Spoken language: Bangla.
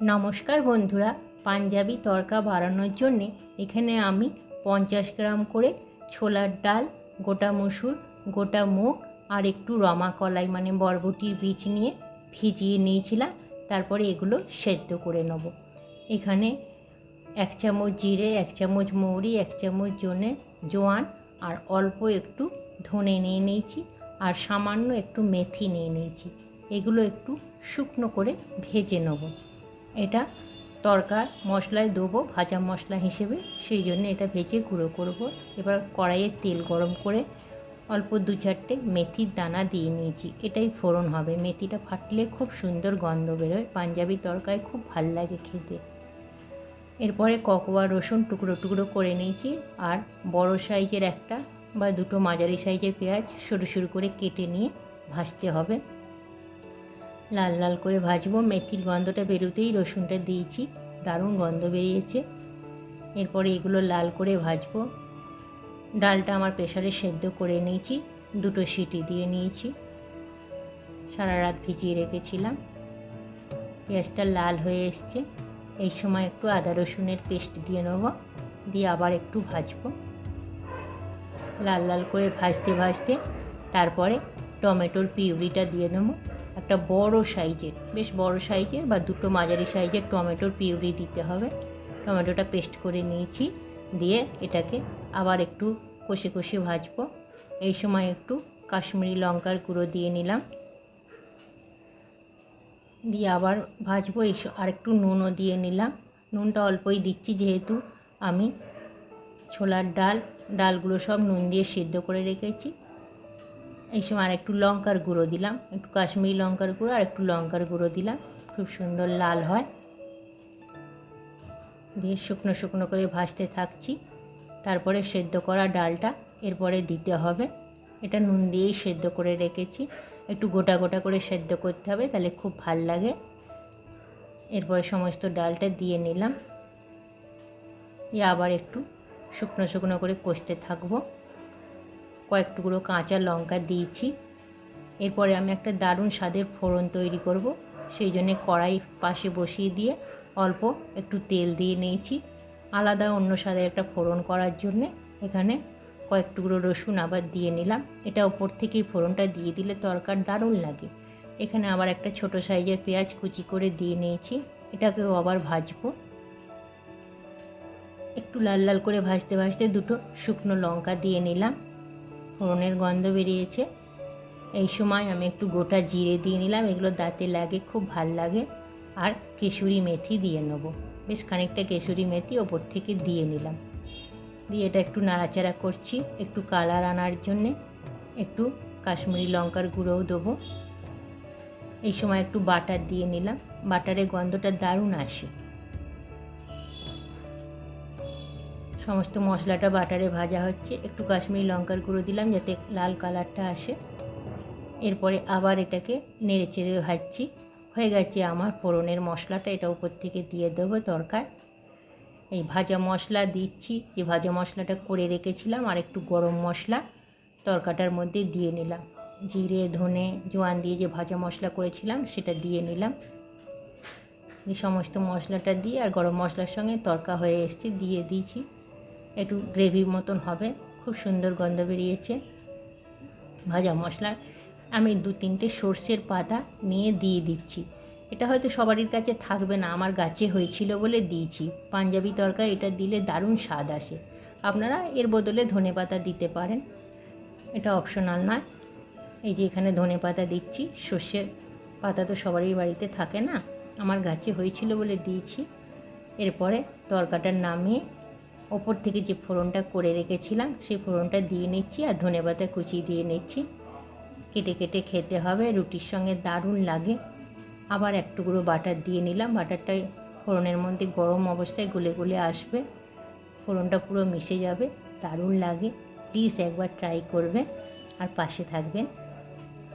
নমস্কার বন্ধুরা, পাঞ্জাবি তড়কা বাড়ানোর জন্যে এখানে আমি পঞ্চাশ গ্রাম করে ছোলার ডাল, গোটা মসুর, গোটা মুগ আর একটু রমা কলাই মানে বরবটির বীজ নিয়ে ভিজিয়ে নিয়েছিলাম। তারপরে এগুলো সেদ্ধ করে নেব। এখানে এক চামচ জিরে, এক চামচ মৌরি, এক চামচ জনে জোয়ান আর অল্প একটু ধনে নিয়ে নিয়েছি আর সামান্য একটু মেথি নিয়ে নিয়েছি। এগুলো একটু শুকনো করে ভেজে নেব। এটা তরকার মশলায় দেবো, ভাজা মশলা হিসেবে। সেই জন্য এটা ভেজে গুঁড়ো করব। এবার কড়াইয়ে তেল গরম করে অল্প দু চারটে মেথির দানা দিয়ে নিয়েছি। এটাই ফোড়ন হবে। মেথিটা ফাটলে খুব সুন্দর গন্ধ বেরোয়। পাঞ্জাবি তরকায় খুব ভালো লাগে খেতে। এরপরে ককোয়া, রসুন টুকরো টুকরো করে নিয়েছি। আর বড় সাইজের একটা বা দুটো মাঝারি সাইজের পেঁয়াজ সরু সরু করে কেটে নিয়ে ভাজতে হবে। লাল লাল করে ভাজবো। মেথির গন্ধটা বেরোতেই রসুনটা দিয়েছি। দারুণ গন্ধ বেরিয়েছে। এরপরে এগুলো লাল করে ভাজবো। ডালটা আমার প্রেশারে সেদ্ধ করে নিয়েছি। দুটো সিটি দিয়ে নিয়েছি। সারা রাত ভিজিয়ে রেখেছিলাম। পেঁয়াজটা লাল হয়ে এসছে। এই সময় একটু আদা রসুনের পেস্ট দিয়ে নেব। দিয়ে আবার একটু ভাজবো। লাল লাল করে ভাজতে ভাজতে তারপরে টমেটোর পিউরিটা দিয়ে দেবো একটা বড় সাইজের, বেশ বড় সাইজের বা দুটো মাঝারি সাইজের টমেটোর পিউরি দিতে হবে। টমেটোটা পেস্ট করে নিয়েছি, দিয়ে এটাকে আবার একটু কষে কষে ভাজবো। এই সময় একটু কাশ্মীরি লঙ্কার গুঁড়ো দিয়ে নিলাম। দিয়ে আবার ভাজবো, এই আর একটু নুনও দিয়ে নিলাম। নুনটা অল্পই দিচ্ছি, যেহেতু আমি ছোলার ডাল, ডালগুলো সব নুন দিয়ে সিদ্ধ করে রেখেছি। এই সময় আর একটু লঙ্কার গুঁড়ো দিলাম, একটু কাশ্মীরি লঙ্কার গুঁড়ো আর একটু লঙ্কার গুঁড়ো দিলাম, খুব সুন্দর লাল হয়। দিয়ে শুকনো শুকনো করে ভাজতে থাকছি, তারপরে সেদ্ধ করা ডালটা এরপরে দিতে হবে। এটা নুন দিয়েই সেদ্ধ করে রেখেছি, একটু গোটা গোটা করে সেদ্ধ করতে হবে, তাহলে খুব ভালো লাগে। এরপরে সমস্ত ডালটা দিয়ে নিলাম। দিয়ে আবার একটু শুকনো শুকনো করে কষতে থাকব। কয়েক টুকরো কাঁচা লঙ্কা দিয়েছি। এরপরে আমি একটা দারুণ স্বাদের ফোড়ন তৈরি করব। সেই জন্যে কড়াই পাশে বসিয়ে দিয়ে অল্প একটু তেল দিয়ে নিয়েছি। আলাদা অন্য স্বাদের একটা ফোড়ন করার জন্যে এখানে কয়েক টুকরো রসুন আবার দিয়ে নিলাম। এটা ওপর থেকেই ফোড়নটা দিয়ে দিলে তরকার দারুণ লাগে। এখানে আবার একটা ছোট সাইজের পেঁয়াজ কুচি করে দিয়ে নিয়েছি। এটাকেও আবার ভাজবো। একটু লাল লাল করে ভাজতে ভাজতে দুটো শুকনো লঙ্কা দিয়ে নিলাম। ফোড়নের গন্ধ বেরিয়েছে। এই সময় আমি একটু গোটা জিরে দিয়ে নিলাম, এগুলো দাঁতে লাগে, খুব ভালো লাগে। আর কেশুরি মেথি দিয়ে নেব। বেশ খানিকটা কেশুরি মেথি ওপর থেকে দিয়ে নিলাম। দিয়ে এটা একটু নাড়াচাড়া করছি, একটু কালার আনার জন্যে। একটু কাশ্মীরি লঙ্কার গুঁড়োও দেবো। এই সময় একটু বাটার দিয়ে নিলাম। বাটারের গন্ধটা দারুণ আসে। সমস্ত মশলাটা বাটারে ভাজা হচ্ছে। একটু কাশ্মীরি লঙ্কার গুঁড়ো দিলাম যাতে লাল কালারটা আসে। এরপরে আবার এটাকে নেড়ে চেড়ে ভাজছি। হয়ে গেছে আমার ফোড়নের মশলাটা, এটা উপর থেকে দিয়ে দেবো তরকার। এই ভাজা মশলা দিচ্ছি, যে ভাজা মশলাটা করে রেখেছিলাম, আর একটু গরম মশলা তরকাটার মধ্যে দিয়ে নিলাম। জিরে, ধনে, জোয়ান দিয়ে যে ভাজা মশলা করেছিলাম, সেটা দিয়ে নিলাম। দিয়ে সমস্ত মশলাটা দিয়ে আর গরম মশলার সঙ্গে তরকা হয়ে এসছে, দিয়ে দিয়েছি। একটু গ্রেভি মতন হবে। খুব সুন্দর গন্ধ বেরিয়েছে। ভাজা মশলার আমি দু তিনটে সর্ষের পাতা নিয়ে দিয়ে দিচ্ছি। এটা হয়তো সবারই কাছে থাকবে না, আমার গাছে হয়েছিল বলে দিয়েছি। পাঞ্জাবি তরকারি এটা দিলে দারুণ স্বাদ আসে। আপনারা এর বদলে ধনে পাতা দিতে পারেন। এটা অপশনাল নয়। এই যে এখানে ধনে পাতা দিচ্ছি, সর্ষের পাতা তো সবারই বাড়িতে থাকে না, আমার গাছে হয়েছিল বলে দিয়েছি। এরপরে তরকাটা নামিয়ে ওপর থেকে যে ফোড়নটা করে রেখেছিলাম, সেই ফোড়নটা দিয়ে নিচ্ছি আর ধনে পাতা কুচি দিয়ে নিচ্ছি। কেটে কেটে খেতে হবে, রুটির সঙ্গে দারুণ লাগে। আবার এক টুকরো বাটার দিয়ে নিলাম, বাটারটা ফোড়নের মধ্যে গরম অবস্থায় গলে গলে আসবে। ফোড়নটা পুরো মিশে যাবে, দারুণ লাগে। প্লিজ একবার ট্রাই করবে আর পাশে থাকবেন।